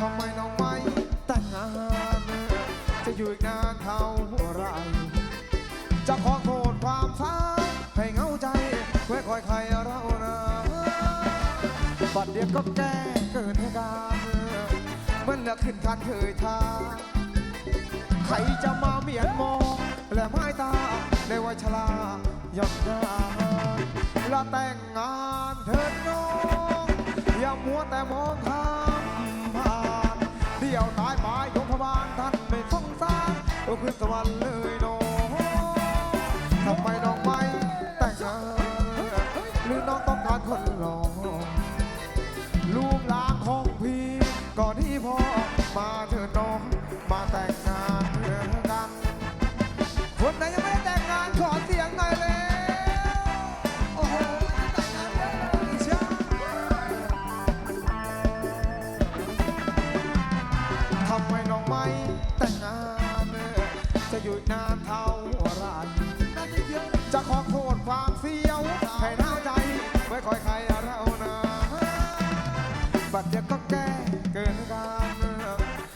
ทำไมน้องไม่แต่งงาน จะอยู่อีกนานเท่าไรจะขอโทษความสาให้เหงาใจไว้คอยใครเรานะบัดเดียวก็แก้เกินเหตุการณ์เหมันเหลือขึ้นคันเคยทาใครจะมาเมียนมองและไม้ตาในวัยชราหย่อนยานและแต่งงานเถิดน้อง แต่มองข้ามผ่านเดี่ยวตายไปยมพบาลท่านไม่สงสารก็ขึ้นสวรรค์เลยน้องทำไมน้องไม่แต่งงานหรือน้องต้องการคนหล่อลูกหลานของพี่ก่อนที่พ่อมาเถิดน้องมาแต่งงานเพื่อกันคนไหน ทำไมน้องไม่แต่งงานจะอยู่นานเท่าไรจะขอโทษความเสียวให้หน้าใจไม่ค่อยใครเรานะบัดเดี๋ยวก็แก้